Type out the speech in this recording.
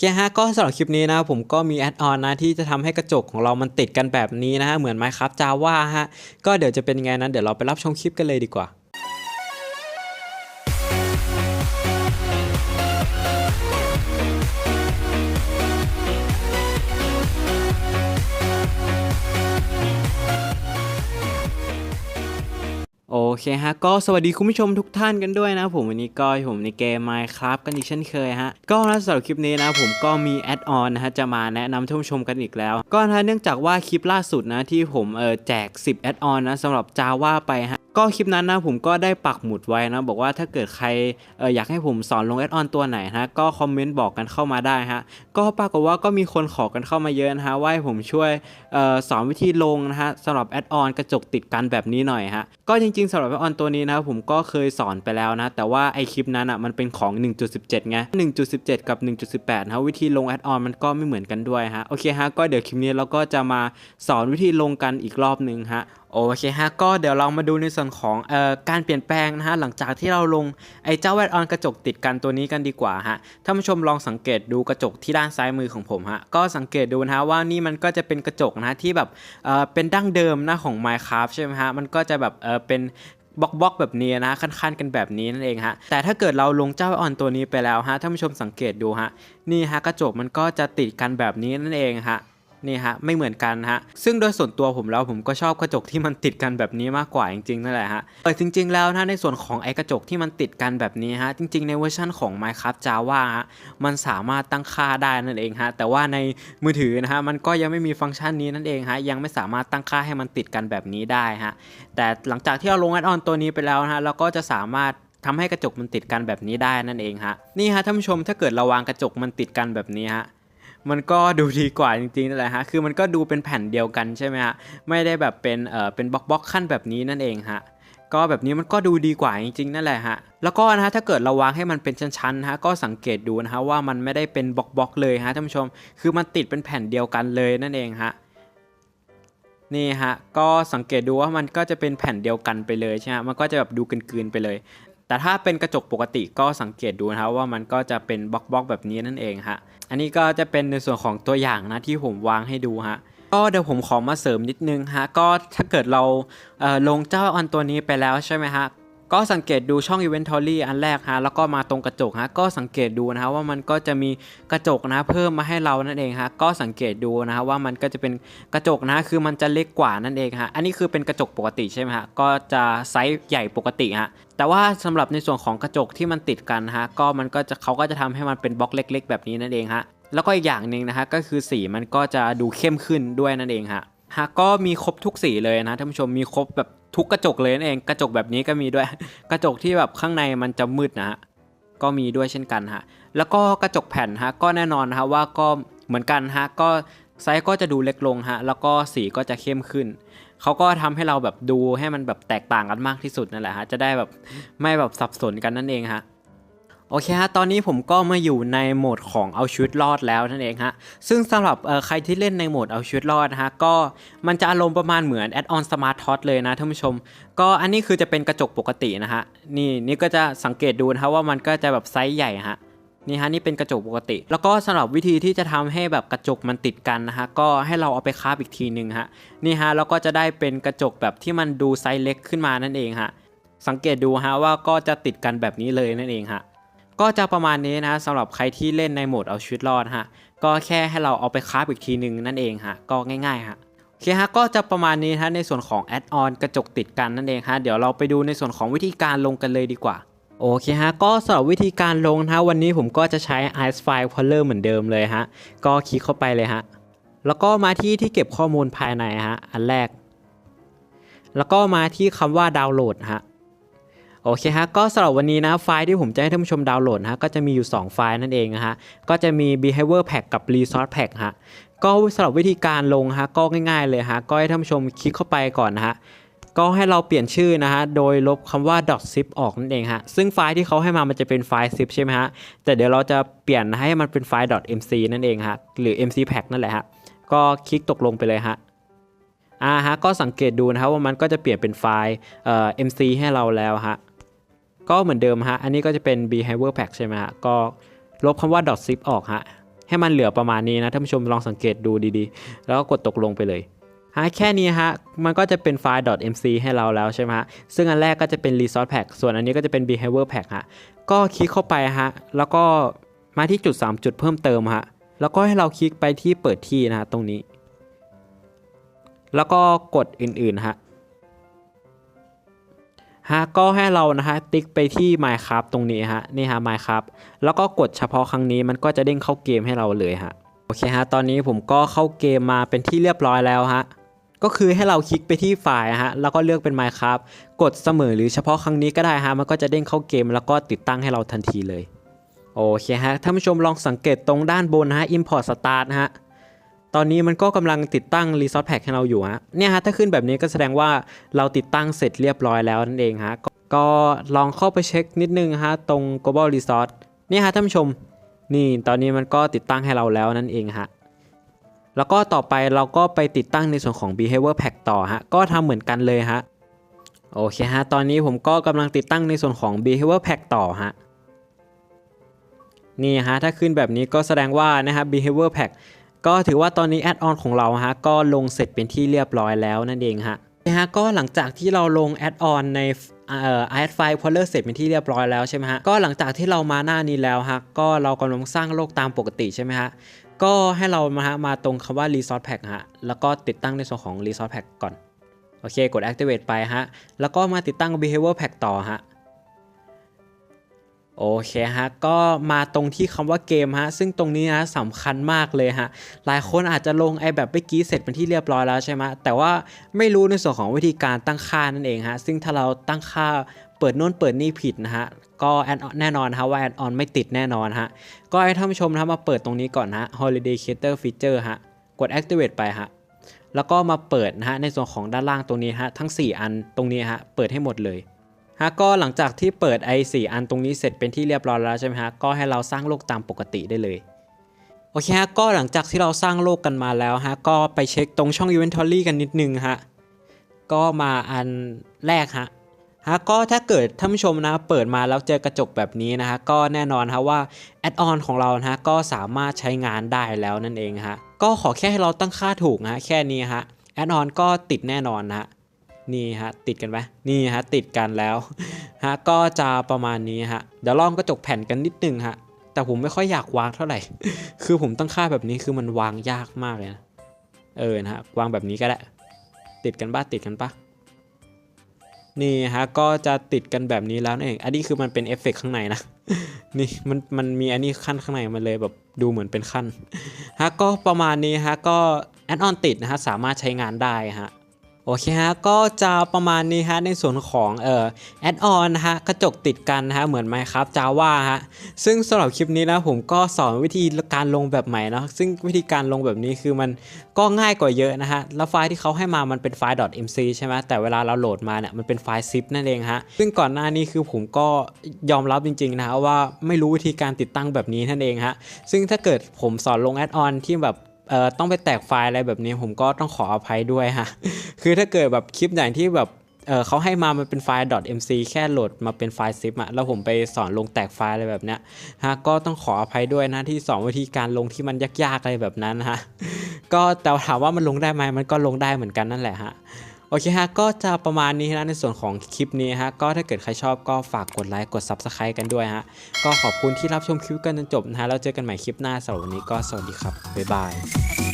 เคฮะก็สำหรับคลิปนี้นะผมก็มีแอดออนนะที่จะทำให้กระจกของเรามันติดกันแบบนี้นะฮะเหมือนไม้ครับจาว่าฮะก็เดี๋ยวจะเป็นไงนั้นเดี๋ยวเราไปรับชมคลิปกันเลยดีกว่า เคฮะ ก็สวัสดีคุณผู้ชมทุกท่านกันด้วยนะผมวันนี้ก็อยผมในเกม Minecraft กันอีกเช่นเคยฮะ ก็นะสำหรับคลิปนี้นะผมก็มีแอดออนนะฮะจะมาแนะนำท่านผู้ชมกันอีกแล้ว ก็นะเนื่องจากว่าคลิปล่าสุดนะที่ผมเออแจก 10 แอดออนนะสำหรับ Java ไปฮะ ก็คลิปนั้นนะผมก็ได้ปักหมุดไว้นะบอกว่าถ้าเกิดใครอออยากให้ผมสอนลงแอดออนตัวไหนฮะก็คอมเมนต์บอกกันเข้ามาได้ฮะก็ปรากฏว่าก็มีคนขอกันเข้ามาเยอะนะฮะว่าให้ผมช่วยออสอนวิธีลงนะฮะสำหรับแอดออนกระจกติดกันแบบนี้หน่อยฮะก็จริงๆสำหรับแอดออนตัวนี้นะครับผมก็เคยสอนไปแล้วนะแต่ว่าไอคลิปนั้นอะมันเป็นของ 1.17ไง1.17 กับ 1.18นะฮะวิธีลงแอดออนมันก็ไม่เหมือนกันด้วยฮะโอเคฮะก็เดี๋ยวคลิปนี้เราก็จะมาสอนวิธีลงกันอีกรอบหนึ่งฮะโอเคฮะก็เดี๋ยวเรามาดูในส่วนของออการเปลี่ยนแปลงนะฮะหลังจากที่เราลงไอ้เจ้าแอดออนกระจกติดกันตัวนี้กันดีกว่าฮะท่านผู้ชมลองสังเกตดูกระจกที่ด้านซ้ายมือของผมฮะก็สังเกตดูนะฮะว่านี่มันก็จะเป็นกระจกนะฮะที่แบบเเป็นดั้งเดิมนะของ Minecraft ใช่ไหมฮะมันก็จะแบบเเป็นบล็อกบล็อกแบบนี้นะขั้นๆกันแบบนี้นั่นเองฮะแต่ถ้าเกิดเราลงเจ้าออนตัวนี้ไปแล้วฮะท่านผู้ชมสังเกตดูฮะนี่ฮะกระจกมันก็จะติดกันแบบนี้นั่นเองฮะ นี่ฮะไม่เหมือนกันฮะซึ่งโดยส่วนตัวผมแล้วผมก็ชอบกระจกที่มันติดกันแบบนี้มากกว่าจริงๆนั่นแหละฮะเออจริง ๆ แล้วนะในส่วนของไอ้กระจกที่มันติดกันแบบนี้ฮะจริง ๆ ในเวอร์ชันของ Minecraft Java ฮะมันสามารถตั้งค่าได้นั่นเองฮะแต่ว่าในมือถือนะฮะมันก็ยังไม่มีฟังก์ชันนี้นั่นเองฮะยังไม่สามารถตั้งค่าให้มันติดกันแบบนี้ได้ฮะแต่หลังจากที่เราลงแอดออนตัวนี้ไปแล้วนะฮะเราก็จะสามารถทำให้กระจกมันติดกันแบบนี้ได้นั่นเองฮะนี่ฮะท่านผู้ชมถ้าเกิดเราวางกระจกมันติดกันแบบนี้ฮะ มันก็ดูดีกว่าจริงๆนั่นแหละฮะ คือมันก็ดูเป็นแผ่นเดียวกันใช่ไหมฮะ ไม่ได้แบบเป็นเอ่อเป็นบล็อกบล็อกขั้นแบบนี้นั่นเองฮะ ก็แบบนี้มันก็ดูดีกว่าจริงๆนั่นแหละฮะ แล้วก็นะฮะถ้าเกิดเราวางให้มันเป็นชั้นๆนะฮะก็สังเกตดูนะฮะว่ามันไม่ได้เป็นบล็อกบล็อกเลยฮะท่านผู้ชม คือมันติดเป็นแผ่นเดียวกันเลยนั่นเองฮะนี่ฮะ ก็สังเกตดูว่ามันก็จะเป็นแผ่นเดียวกันไปเลยใช่ไหมมันก็จะแบบดูกลืนๆไปเลย แต่ถ้าเป็นกระจกปกติก็สังเกตดูนะครับว่ามันก็จะเป็นบล็อกๆแบบนี้นั่นเองฮะอันนี้ก็จะเป็นในส่วนของตัวอย่างนะที่ผมวางให้ดูฮะก็เดี๋ยวผมขอมาเสริมนิดนึงฮะก็ถ้าเกิดเราเลงเจ้าอันตัวนี้ไปแล้วใช่ไหมฮะ ก็สังเกตดูช่อง Inventory อันแรกฮะแล้วก็มาตรงกระจกฮะก็สังเกตดูนะฮะว่ามันก็จะมีกระจกนะเพิ่มมาให้เรานั่นเองฮะก็สังเกตดูนะฮะว่ามันก็จะเป็นกระจกนะคือมันจะเล็กกว่านั่นเองฮะอันนี้คือเป็นกระจกปกติใช่ไหมฮะก็จะไซส์ใหญ่ปกติฮะแต่ว่าสำหรับในส่วนของกระจกที่มันติดกันฮะก็มันก็จะเขาก็จะทำให้มันเป็นบล็อกเล็ก ๆ แบบนี้นั่นเองฮะแล้วก็อีกอย่างหนึ่งนะฮะก็คือสีมันก็จะดูเข้มขึ้นด้วยนั่นเองฮะฮะก็มีครบทุกสีเลยนะท่านผู้ชมมีครบแบบ ทุกกระจกเลยนั่นเองกระจกแบบนี้ก็มีด้วย กระจกที่แบบข้างในมันจะมืดนะฮะก็มีด้วยเช่นกันฮะแล้วก็กระจกแผ่นฮะก็แน่นอนนะฮะว่าก็เหมือนกันฮะก็ไซส์ก็จะดูเล็กลงฮะแล้วก็สีก็จะเข้มขึ้นเขาก็ทำให้เราแบบดูให้มันแบบแตกต่างกันมากที่สุดนั่นแหละฮะจะได้แบบไม่แบบสับสนกันนั่นเองฮะ โอเคฮะ ตอนนี้ผมก็มาอยู่ในโหมดของเอาชีวิตรอดแล้วนั่นเองฮะ ซึ่งสำหรับใครที่เล่นในโหมดเอาชีวิตรอดนะฮะ ก็มันจะอารมณ์ประมาณเหมือนแอดออนสมาร์ทท็อตเลยนะท่านผู้ชม ก็อันนี้คือจะเป็นกระจกปกตินะฮะ นี่นี่ก็จะสังเกตดูนะฮะว่ามันก็จะแบบไซส์ใหญ่ฮะนี่ฮะนี่เป็นกระจกปกติ แล้วก็สำหรับวิธีที่จะทำให้แบบกระจกมันติดกันนะฮะก็ให้เราเอาไปคาบอีกทีหนึ่งฮะนี่ฮะแล้วก็จะได้เป็นกระจกแบบที่มันดูไซส์เล็กขึ้นมานั่นเองฮะสังเกตดูฮะว่าก็จะติดกันแบบนี้เลยนั่นเองฮะ ก็จะประมาณนี้นะสำหรับใครที่เล่นในโหมดเอาชีวิตรอดฮะก็แค่ให้เราเอาไปคราฟอีกทีหนึ่งนั่นเองฮะก็ง่ายๆฮะโอเคฮะก็จะประมาณนี้ฮะในส่วนของแอดออนกระจกติดกันนั่นเองฮะเดี๋ยวเราไปดูในส่วนของวิธีการลงกันเลยดีกว่าโอเคฮะก็สำหรับวิธีการลงนะวันนี้ผมก็จะใช้ Ice File Caller เหมือนเดิมเลยฮะก็คลิกเข้าไปเลยฮะแล้วก็มาที่ที่เก็บข้อมูลภายในฮะอันแรก แล้วก็มาที่คำว่าดาวน์โหลดฮะ โอเคฮะก็สำหรับวันนี้นะไฟล์ที่ผมจะให้ท่านผู้ชมดาวน์โหลดนะฮะก็จะมีอยู่ 2 ไฟล์นั่นเองนะฮะก็จะมี behavior pack กับ resource pack ฮะก็สำหรับวิธีการลงฮะก็ง่ายๆเลยฮะก็ให้ท่านผู้ชมคลิกเข้าไปก่อนนะฮะก็ให้เราเปลี่ยนชื่อนะฮะ โดยลบคำว่า .zip ออกนั่นเองฮะ ซึ่งไฟล์ที่เขาให้มา มันจะเป็นไฟล์ zip ใช่ไหมฮะ แต่เดี๋ยวเราจะเปลี่ยนให้มันเป็นไฟล์ .mc นั่นเองฮะ หรือ mc pack นั่นแหละฮะ ก็คลิกตกลงไปเลยฮะ อ่าฮะ ก็สังเกตดูนะครับว่ามันก็จะเปลี่ยนเป็นไฟล์เอ่อ mc ให้เราแล้วฮะ ก็เหมือนเดิมฮะ อันนี้ก็จะเป็น behavior pack ใช่ไหมฮะ ก็ลบคำว่า .zip ออกฮะ ให้มันเหลือประมาณนี้นะท่านผู้ชมลองสังเกตดูดีๆ แล้วก็กดตกลงไปเลยฮะแค่นี้ฮะ มันก็จะเป็นไฟล์ .mc ให้เราแล้วใช่ไหมฮะ ซึ่งอันแรกก็จะเป็น resource pack ส่วนอันนี้ก็จะเป็น behavior pack ฮะ ก็คลิกเข้าไปฮะ แล้วก็มาที่จุด 3 จุดเพิ่มเติมฮะ แล้วก็ให้เราคลิกไปที่เปิดที่นะฮะตรงนี้ แล้วก็กดอื่นๆฮะ ฮะก็ให้เรานะฮะติ๊กไปที่ Minecraft ตรงนี้ฮะนี่ฮะ Minecraft แล้วก็กดเฉพาะครั้งนี้มันก็จะเด้งเข้าเกมให้เราเลยฮะโอเคฮะตอนนี้ผมก็เข้าเกมมาเป็นที่เรียบร้อยแล้วฮะก็คือให้เราคลิกไปที่ไฟล์ฮะแล้วก็เลือกเป็น Minecraft กดเสมอหรือเฉพาะครั้งนี้ก็ได้ฮะมันก็จะเด้งเข้าเกมแล้วก็ติดตั้งให้เราทันทีเลยโอเคฮะท่านผู้ชมลองสังเกตตรงด้านบนนะฮะ Import Start นะฮะ ตอนนี้มันก็กำลังติดตั้ง Resource Pack ให้เราอยู่ฮะเนี่ยฮะถ้าขึ้นแบบนี้ก็แสดงว่าเราติดตั้งเสร็จเรียบร้อยแล้วนั่นเองฮะก็ก็ลองเข้าไปเช็คนิดนึงฮะตรง Global Resource เนี่ยฮะท่านผู้ชม นี่ตอนนี้มันก็ติดตั้งให้เราแล้วนั่นเองฮะแล้วก็ต่อไปเราก็ไปติดตั้งในส่วนของ Behavior Pack ต่อฮะก็ทำเหมือนกันเลยฮะโอเคฮะตอนนี้ผมก็กำลังติดตั้งในส่วนของ Behavior Pack ต่อฮะนี่ฮะถ้าขึ้นแบบนี้ก็แสดงว่านะครับ Behavior Pack ก็ถือว่าตอนนี้แอดออนของเราฮะก็ลงเสร็จเป็นที่เรียบร้อยแล้วนั่นเองฮะนะฮะก็หลังจากที่เราลงแอดออนในเอ่อ add file folder เสร็จเป็นที่เรียบร้อยแล้วใช่ไหมฮะก็หลังจากที่เรามาหน้านี้แล้วฮะก็เรากำลังสร้างโลกตามปกติใช่ไหมฮะก็ให้เรามาฮะมาตรงคำว่า resource pack ฮะแล้วก็ติดตั้งในส่วนของ resource pack ก่อน โอเคกด activate ไปฮะแล้วก็มาติดตั้ง behavior pack ต่อฮะ โอเคฮะ ก็มาตรงที่คำว่าเกมฮะ ซึ่งตรงนี้นะสำคัญมากเลยฮะ หลายคนอาจจะลงไอแบบเมื่อกี้เสร็จเป็นที่เรียบร้อยแล้วใช่ไหมแต่ว่าไม่รู้ในส่วนของวิธีการตั้งค่านั่นเองฮะ ซึ่งถ้าเราตั้งค่าเปิดโน่นเปิดนี่ผิดนะฮะ ก็แอนแน่นอนฮะว่าแอนออนไม่ติดแน่นอนฮะ ก็ให้ท่านผู้ชมนะมาเปิดตรงนี้ก่อนฮะ holiday cater feature ฮะ กด activate ไปฮะ แล้วก็มาเปิดนะฮะในส่วนของด้านล่างตรงนี้ฮะ ทั้ง 4 อันตรงนี้ฮะ เปิดให้หมดเลย ฮะก็หลังจากที่เปิดไอ4อันตรงนี้เสร็จเป็นที่เรียบร้อยแล้วใช่ไหมฮะก็ให้เราสร้างโลกตามปกติได้เลยโอเคฮะก็หลังจากที่เราสร้างโลกกันมาแล้วฮะก็ไปเช็คตรงช่อง Inventory กันนิดนึงฮะก็มาอันแรกฮะฮะก็ถ้าเกิดท่านผู้ชมนะเปิดมาแล้วเจอกระจกแบบนี้นะฮะก็แน่นอนฮะว่าแอดออนของเรานะฮะก็สามารถใช้งานได้แล้วนั่นเองฮะก็ขอแค่ให้เราตั้งค่าถูกนะฮะแค่นี้ฮะแอดออนก็ติดแน่นอนนะฮะ นี่ฮะติดกันไหมนี่ฮะติดกันแล้วฮะก็จะประมาณนี้ฮะเดี๋ยวลองกระจกแผ่นกันนิดนึงฮะแต่ผมไม่ค่อยอยากวางเท่าไหร่ คือผมตั้งค่าแบบนี้คือมันวางยากมากเลยนะเออนะฮะวางแบบนี้ก็ได้ติดกันบ้าติดกันปะนี่ฮะก็จะติดกันแบบนี้แล้วนั่นเองอันนี้คือมันเป็นเอฟเฟกต์ข้างในนะนี่มันมันมีอันนี้ขั้นข้างในมันเลยแบบดูเหมือนเป็นขั้นฮะก็ประมาณนี้ฮะก็แอดออนติดนะฮะสามารถใช้งานได้ฮะ โอเคฮะก็จะประมาณนี้ฮะในส่วนของเอ่อแอดออนนะฮะกระจกติดกันนะฮะเหมือนไหมครับจาว่าฮะซึ่งสำหรับคลิปนี้นะผมก็สอนวิธีการลงแบบใหม่นะซึ่งวิธีการลงแบบนี้คือมันก็ง่ายกว่าเยอะนะฮะแล้วไฟล์ที่เขาให้มามันเป็นไฟล์ .mc ใช่ไหมแต่เวลาเราโหลดมาเนี่ยมันเป็นไฟล์ zip นั่นเองฮะซึ่งก่อนหน้านี้คือผมก็ยอมรับจริงๆนะฮะว่าไม่รู้วิธีการติดตั้งแบบนี้นั่นเองฮะซึ่งถ้าเกิดผมสอนลงแอดออนที่แบบ ต้องไปแตกไฟล์อะไรแบบนี้ผมก็ต้องขออภัยด้วยฮะ คือถ้าเกิดแบบคลิปไหนที่แบบเออเขาให้มามันเป็นไฟล์ .mc แค่โหลดมาเป็นไฟล์ zip อะแล้วผมไปสอนลงแตกไฟล์อะไรแบบเนี้ยฮะก็ต้องขออภัยด้วยนะที่สอนวิธีการลงที่มันยากๆอะไรแบบนั้นฮะก็แต่ถามว่ามันลงได้ไหมมันก็ลงได้เหมือนกันนั่นแหละฮะ โอเคฮะก็จะประมาณนี้นะในส่วนของคลิปนี้ฮะก็ถ้าเกิดใครชอบก็ฝากกดไลค์กด Subscribe กันด้วยฮะก็ขอบคุณที่รับชมคลิปกันจนจบนะฮะแล้วเจอกันใหม่คลิปหน้าสำหรับวันนี้ก็สวัสดีครับบ๊ายบาย